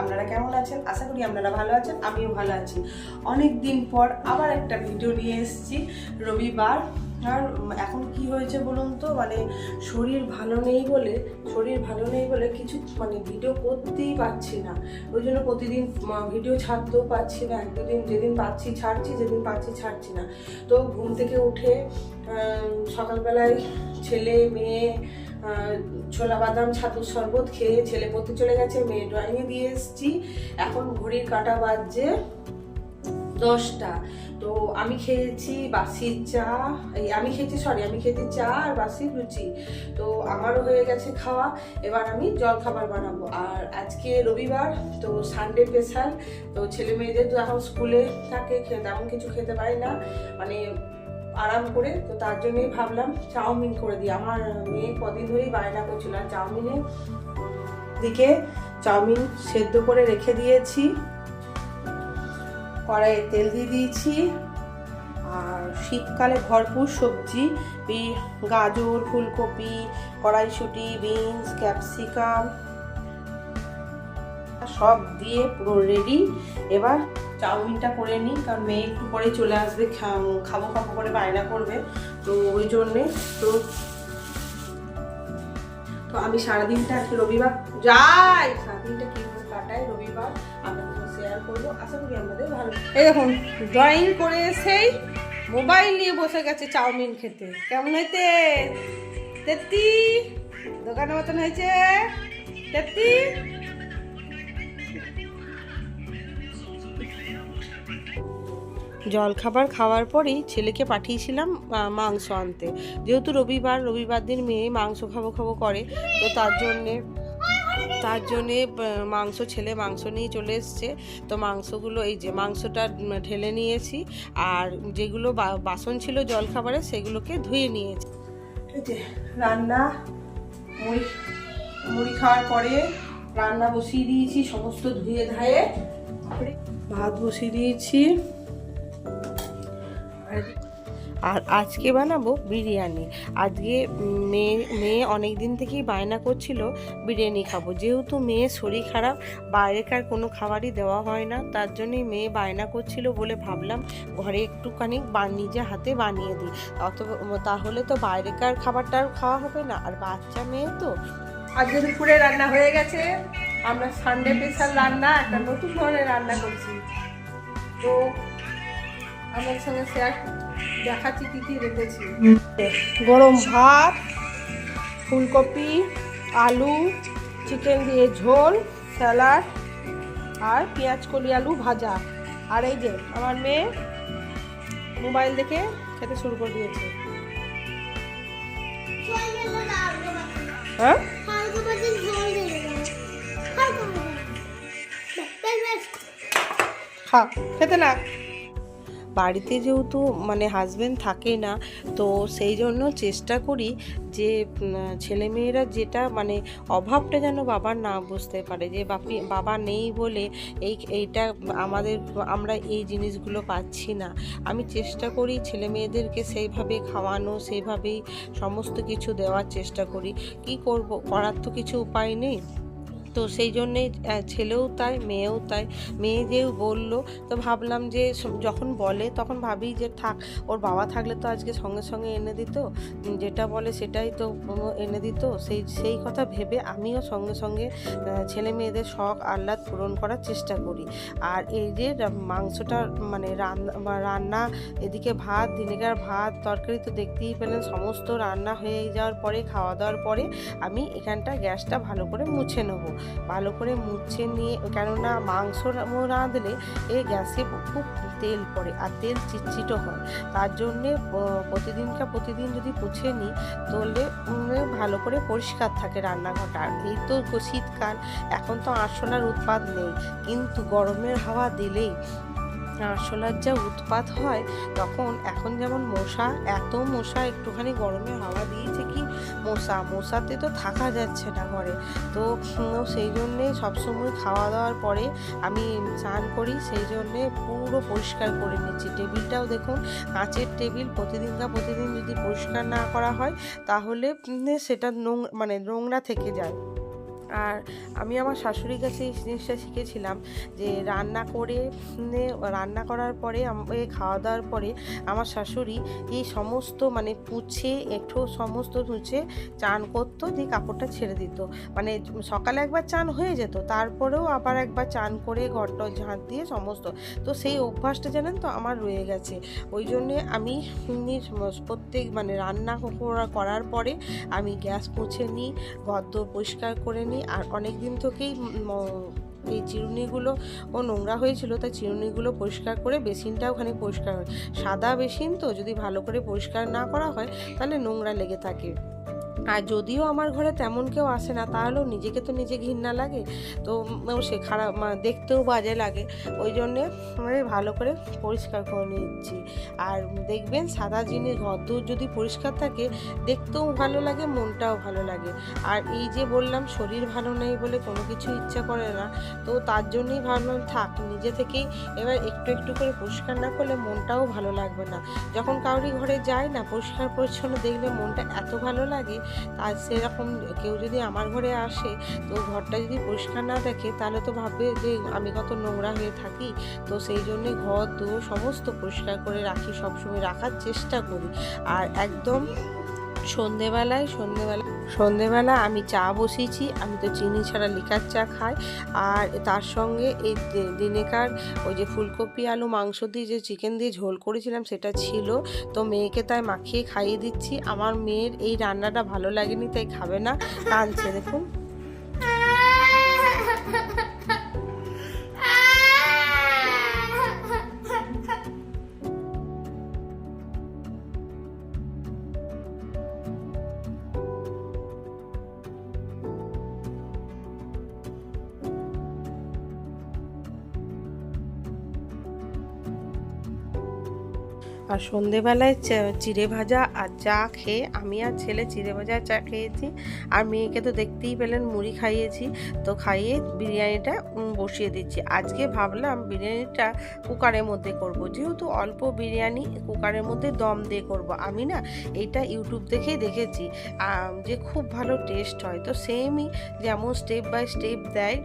আপনারা কেমন আছেন? আশা করি আপনারা ভালো আছেন, আমিও ভালো আছি। অনেক দিন পর আবার একটা ভিডিও নিয়ে এসেছি, রবিবার। আর এখন কি হয়েছে বলুন তো? মানে শরীর ভালো নেই বলে, শরীর ভালো নেই বলে কিছু মানে ভিডিও করতেই পারছি না। ওই জন্য প্রতিদিন ভিডিও ছাড়তেও পারছি না। এক দুদিন যেদিন পাচ্ছি ছাড়ছি, যেদিন পাচ্ছি ছাড়ছি না। তো ঘুম থেকে উঠে সকালবেলায় ছেলে, মেয়ে ছোলা বাদাম, ছাতুর শরবত খেয়ে ছেলে পড়তে চলে গেছে, মেয়ে ড্রয়িংয়ে দিয়ে এসেছি। এখন ঘড়ির কাটা বাজছে দশটা। তো আমি খেয়েছি বাসির চা, এই আমি খেয়েছি সরি আমি খেয়েছি চা আর বাসির লুচি। তো আমারও হয়ে গেছে খাওয়া, এবার আমি জল খাবার বানাবো। আর আজকে রবিবার, তো সানডে স্পেশাল তো ছেলে মেয়েদের তো এখন স্কুলে থাকে তেমন কিছু খেতে পারি না। মানে আরাম করে, তো তার জন্যই ভাবলাম চাউমিন করে দিই। আমার মেয়ে কদিন ধরেই বায়না করছিল, আর চাউমিনে দিকে চাউমিন সেদ্ধ করে রেখে দিয়েছি, কড়াইয়ে তেল দিয়ে দিয়েছি, আর শীতকালে ভরপুর সবজি গাজর, ফুলকপি, কড়াইশুঁটি, বিনস, ক্যাপসিকাম, সব দিয়ে পুরো রেডি এবার চাউমিনটা করে নিই, কারণ মেয়ে একটু পরে চলে আসবে খাব খাব করে বায়না করবে, তো ওই জন্যে, তো তো আমি সারাদিনটা আজকে রবিবার যাই, সারাদিনটা কীভাবে কাটাই রবিবার, আপনাদের শেয়ার করব, আশা করি আমাদের ভালো এই দেখুন ড্রয়িং করে এসেই মোবাইল নিয়ে বসে গেছে চাউমিন খেতে। কেমন হয়েছে? তেত্তি দোকানের মতন হয়েছে? তেত্তি জলখাবার খাওয়ার পরেই ছেলেকে পাঠিয়েছিলাম মাংস আনতে। যেহেতু রবিবার রবিবার দিন মেয়ে মাংস খাব খাব করে, তো তার জন্যে তার জন্যে মাংস, ছেলে মাংস নিয়ে চলে এসছে। তো মাংসগুলো, এই যে মাংসটা ঢেলে নিয়েছি আর যেগুলো বাসন ছিল জলখাবারে সেগুলোকে ধুয়ে নিয়েছি। যে রান্না, মুড়ি মুড়ি খাওয়ার পরে রান্না বসিয়ে দিয়েছি সমস্ত ধুয়ে ধায়ে। ভাত বসিয়ে দিয়েছি। আর- আজকে বানাবো বিরিয়ানি। আজকে মেয়ে মেয়ে অনেক দিন থেকেই বায়না করছিল বিরিয়ানি খাব। যেহেতু মেয়ের শরীর খারাপ, বাইরেকার কোনো খাবারই দেওয়া হয় না, তার জন্যই মেয়ে বায়না করছিল বলে ভাবলাম ঘরে একটুখানি নিজে হাতে বানিয়ে দিই। অত তাহলে তো বাইরেকার খাবারটা আর খাওয়া হবে না। আর বাচ্চা মেয়ে তো। আজকে দুপুরে রান্না হয়ে গেছে, আমরা সানডে স্পেশাল রান্না, একটা নতুন ধরনের রান্না করছি। তো আমার সঙ্গে শেয়ার দেখাচ্ছি, কী কী রেখেছি। গরম ভাত, ফুলকপি, আলু চিকেন দিয়ে ঝোল স্যালাড আর পেঁয়াজ কলি আলু ভাজা। আর এই যে আমার মেয়ে মোবাইল দেখে খেতে শুরু করে দিয়েছে। হ্যাঁ? খেতে না। বাড়িতে যেহেতু মানে হাজব্যান্ড থাকে না, তো সেই জন্য চেষ্টা করি যে ছেলেমেয়েরা যেটা মানে অভাবটা যেন বাবার না বুঝতে পারে, যে বাপি, বাবা নেই বলে এই, এইটা আমাদের, আমরা এই জিনিসগুলো পাচ্ছি না। আমি চেষ্টা করি ছেলে মেয়েদেরকে সেইভাবে খাওয়ানো, সেইভাবেই সমস্ত কিছু দেওয়ার চেষ্টা করি। কি করব? করার তো কিছু উপায় নেই। তো সেই জন্যে ছেলেও তাই, মেয়েও তাই। মেয়ে যে বলল, তো ভাবলাম যে যখন বলে তখন ভাবি যে থাক, ওর বাবা থাকলে তো আজকে সঙ্গে সঙ্গে এনে দিত। যেটা বলে সেটাই তো এনে দিত। সেই সেই কথা ভেবে আমিও সঙ্গে সঙ্গে ছেলে মেয়েদের শখ, আহ্লাদ পূরণ করার চেষ্টা করি। আর এই যে মাংসটা মানে রান্না রান্না, এদিকে ভাত ভিনেগার ভাত, তরকারি তো দেখতেই পেলেন, সমস্ত রান্না হয়ে যাওয়ার পরে, খাওয়া দাওয়ার পরে আমি এখানটা গ্যাসটা ভালো করে মুছে নেব। ভালো করে মুছে নিয়ে, কেননা মাংস রাঁধলে এই গ্যাসে খুব তেল পড়ে আর তেল চিটচিটো হয়। তার জন্যে প্রতিদিনটা প্রতিদিন যদি মুছে নিই, তাহলে ভালো করে পরিষ্কার থাকে রান্নাঘরটা। এই তো শীতকাল, এখন তো আরশোলার উৎপাদ নেই। কিন্তু গরমের হাওয়া দিলেই আরশোলার যা উৎপাত হয়, তখন এখন যেমন মশা, এত মশা একটুখানি গরমে হাওয়া দিয়েছে কি মশা, মশাতে তো থাকা যাচ্ছে না ঘরে। তো সেই জন্যে সবসময় খাওয়া দাওয়ার পরে আমি স্নান করি, সেই জন্যে পুরো পরিষ্কার করে নিচ্ছি। টেবিলটাও দেখুন, কাঁচের টেবিল প্রতিদিনকার প্রতিদিন যদি পরিষ্কার না করা হয়, তাহলে সেটা নোং মানে নোংরা থেকে যায়। আর আমি আমার শাশুড়ির কাছে এই জিনিসটা শিখেছিলাম যে রান্না করে রান্না করার পরে খাওয়া দাওয়ার পরে আমার শাশুড়ি এই সমস্ত মানে পুছে, একটু সমস্ত ধুচ্ছে চান করতো দিয়ে কাপড়টা ছেড়ে দিত। মানে সকালে একবার চান হয়ে যেত, তারপরেও আবার একবার চান করে ঘরটা ঝাঁট দিয়ে সমস্ত। তো সেই অভ্যাসটা জানেন তো আমার রয়ে গেছে। ওই জন্যে আমি প্রত্যেক মানে রান্না করা- করার পরে আমি গ্যাস মুছে নিই ঘরদোর পরিষ্কার করে নিই আর অনেক দিন থেকেই এই চিরুনিগুলো, ও, নোংরা হয়েছিল, তাই চিরুনিগুলো পরিষ্কার করে বেসিনটা ওখানে পরিষ্কার হয়। সাদা বেসিন তো, যদি ভালো করে পরিষ্কার না করা হয়, তাহলে নোংরা লেগে থাকে। আর যদিও আমার ঘরে তেমন কেউ আসে না, তাহলেও নিজেকে তো নিজে ঘৃণা লাগে। তো সে খারাপ দেখতেও বাজে লাগে। ওই জন্যে আমি ভালো করে পরিষ্কার করে নিচ্ছি। আর দেখবেন সাদা জিনিস ঘরদোর যদি পরিষ্কার থাকে, দেখতেও ভালো লাগে, মনটাও ভালো লাগে। আর এই যে বললাম, শরীর ভালো নেই বলে কোনো কিছু ইচ্ছা করে না। তো তার জন্যই ভাবলাম, থাক, নিজে থেকেই এবার একটু একটু করে পরিষ্কার না করলে মনটাও ভালো লাগবে না। যখন কাউরি ঘরে যায় না, পরিষ্কার পরিচ্ছন্ন দেখলে মনটা এত ভালো লাগে আর সেরকম কেউ যদি আমার ঘরে আসে, তো ঘরটা যদি পরিষ্কার না দেখে, তাহলে তো ভাববে যে আমি কত নোংরা হয়ে থাকি। তো সেই জন্যে ঘর দোর সমস্ত পরিষ্কার করে রাখি, সবসময় রাখার চেষ্টা করি। আর একদম সন্ধেবেলায়, সন্ধেবেলা সন্ধেবেলা আমি চা বসিয়েছি, আমি তো চিনি ছাড়া লিকার চা খাই। আর তার সঙ্গে এই দিনেকার ওই যে ফুলকপি, আলু, মাংস দিয়ে যে চিকেন দিয়ে ঝোল করেছিলাম সেটা ছিল। তো মেয়েকে তাই মাখিয়ে খাইয়ে দিচ্ছি। আমার মেয়ের এই রান্নাটা ভালো লাগেনি, তাই খাবে না। কাঁদছে, দেখুন। আর সন্ধেবেলায় চিড়ে ভাজা আর চা খেয়ে আমি আর ছেলে চিড়ে ভাজা চা খেয়েছি। আর মেয়েকে তো দেখতেই পেলেন, মুড়ি খাইয়েছি। তো খাইয়ে বিরিয়ানিটা বসিয়ে দিচ্ছি। আজকে ভাবলাম বিরিয়ানিটা কুকারের মধ্যে করব। যেহেতু অল্প বিরিয়ানি, কুকারের মধ্যে দম দিয়ে করব। আমি না এটা ইউটিউব দেখেই দেখেছি। যে খুব ভালো টেস্ট হয়। তো সেমই যেমন স্টেপ বাই স্টেপ দেয়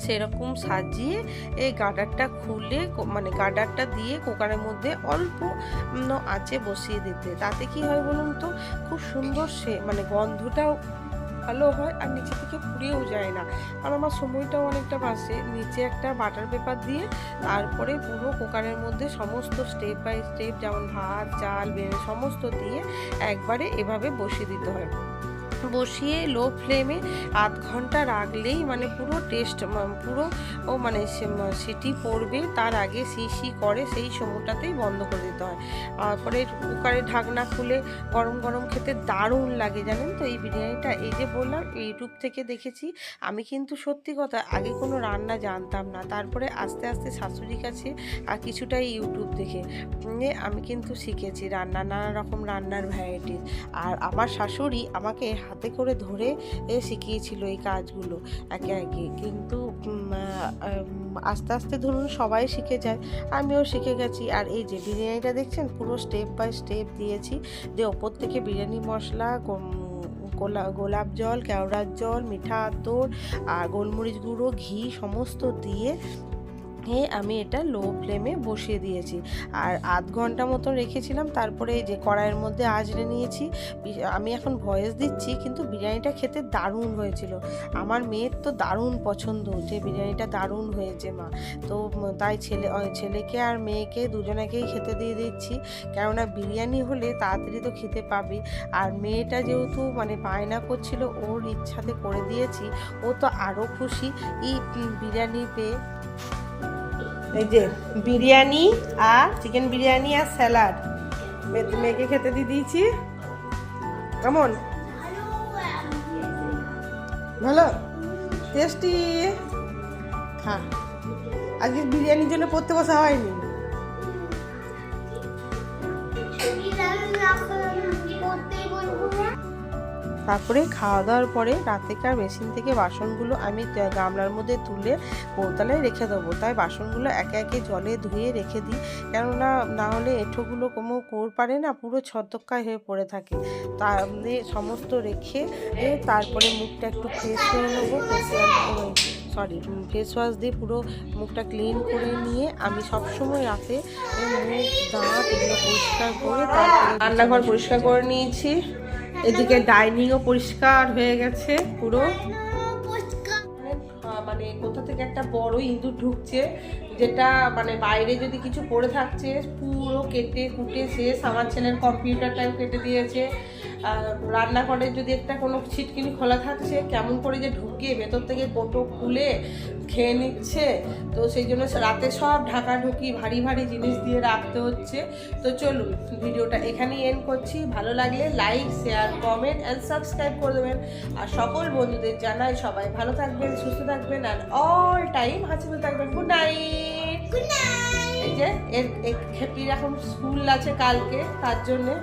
সেরকম সাজিয়ে এই গার্ডারটা খুলে মানে গার্ডারটা দিয়ে কুকারের মধ্যে অল্প আঁচে বসিয়ে দিতে। তাতে কি হয় বলুন তো? খুব সুন্দর সে মানে গন্ধটাও ভালো হয় আর নিচে থেকে পুড়েও যায় না। আর আমার সময়টাও অনেকটা বাঁচে। নিচে একটা বাটার পেপার দিয়ে তারপরে পুরো কুকারের মধ্যে সমস্ত স্টেপ বাই স্টেপ যেমন ভাত, চাল বেড়ে সমস্ত দিয়ে একবারে এভাবে বসিয়ে দিতে হয়। বসিয়ে লো ফ্লেমে আধ ঘণ্টা রাখলেই মানে পুরো টেস্ট পুরো, ও মানে সিটি পড়বে। তার আগে সি সি করে, সেই সময়টাতেই বন্ধ করে দিতে হয়। তারপরে কুকারের ঢাকনা খুলে গরম গরম খেতে দারুণ লাগে, জানেন তো? এই বিরিয়ানিটা, এই যে বললাম ইউটিউব থেকে দেখেছি। আমি কিন্তু সত্যি কথা, আগে কোনো রান্না জানতাম না। তারপরে আস্তে আস্তে শাশুড়ির কাছে আর কিছুটা ইউটিউব দেখে আমি কিন্তু শিখেছি রান্না, নানা রকম রান্নার ভ্যারাইটিস আর আমার শাশুড়ি আমাকে হাতে করে ধরে শিখিয়েছিল এই কাজগুলো একে একে। কিন্তু আস্তে আস্তে ধরুন সবাই শিখে যায়, আমিও শিখে গেছি। আর এই যে বিরিয়ানিটা দেখছেন, পুরো স্টেপ বাই স্টেপ দিয়েছি যে ওপর থেকে বিরিয়ানি মশলা গোলা, গোলাপ জল, কেওড়ার জল, মিঠা আতর, আর গোলমরিচ গুঁড়ো, ঘি, সমস্ত দিয়ে এ আমি এটা লো ফ্লেমে বসিয়ে দিয়েছি। আর আধ ঘণ্টা মতো রেখেছিলাম, তারপরে যে কড়াইয়ের মধ্যে আজড়ে নিয়েছি। আমি এখন ভয়েস দিচ্ছি, কিন্তু বিরিয়ানিটা খেতে দারুণ হয়েছিল। আমার মেয়ের তো দারুণ পছন্দ, যে বিরিয়ানিটা দারুণ হয়েছে মা। তো তাই ছেলে ছেলেকে আর মেয়েকে দুজনাকেই খেতে দিয়ে দিচ্ছি। কেননা বিরিয়ানি হলে তাড়াতাড়ি তো খেতে পাবে। আর মেয়েটা যেহেতু মানে বায়না করছিল, ওর ইচ্ছাতে করে দিয়েছি, ও তো আরও খুশি। এই বিরিয়ানি পেয়ে এই যে বিরিয়ানি আর চিকেন বিরিয়ানি আর স্যালাড। মেয়েকে খেতে দিয়ে দিয়েছি। কেমন? ভালো? টেস্টি? হ্যাঁ আজকে বিরিয়ানির জন্য পড়তে বসা হয়নি। তারপরে খাওয়া দাওয়ার পরে রাতেকার মেশিন থেকে বাসনগুলো আমি গামলার মধ্যে তুলে কৌতালায় রেখে দেবো। তাই বাসনগুলো একে একে জলে ধুয়ে রেখে দিই। কেননা না হলে এঁঠোগুলো কোনো কোর পারে না, পুরো ছত্রকায় হয়ে পড়ে থাকে। তা সমস্ত রেখে তারপরে মুখটা একটু ফ্রেশ করে নেব সরি ফেস ওয়াশ দিয়ে পুরো মুখটা ক্লিন করে নিয়ে আমি সবসময় রাতে মুখ, দাঁত এগুলো পরিষ্কার করে রান্নাঘর পরিষ্কার করে নিয়েছি। এদিকে ডাইনিং ও পরিষ্কার হয়ে গেছে পুরো। মানে কোথা থেকে একটা বড় ইঁদুর ঢুকছে যেটা মানে বাইরে যদি কিছু পড়ে থাকছে, পুরো কেটে কুটে শেষ। আমার ছেলের কম্পিউটারটাও কেটে দিয়েছে। রান্নাঘরে যদি একটা কোনো ছিটকিনি খোলা থাকছে, কেমন করে যে ঢুকিয়ে ভেতর থেকে কোটো খুলে খেয়ে নিচ্ছে। তো সেই জন্য রাতে সব ঢাকা ঢুকি ভারী ভারী জিনিস দিয়ে রাখতে হচ্ছে। তো চলুন, ভিডিওটা এখানেই এন্ড করছি। ভালো লাগলে like share comment and subscribe করে দেবেন। আর সকল বন্ধুদের জানাই সবাই ভালো থাকবেন, সুস্থ থাকবেন আর অল টাইম হাসিতে থাকবেন। গুড নাইট এই যে এর খেপির এখন স্কুল আছে কালকে তার জন্যে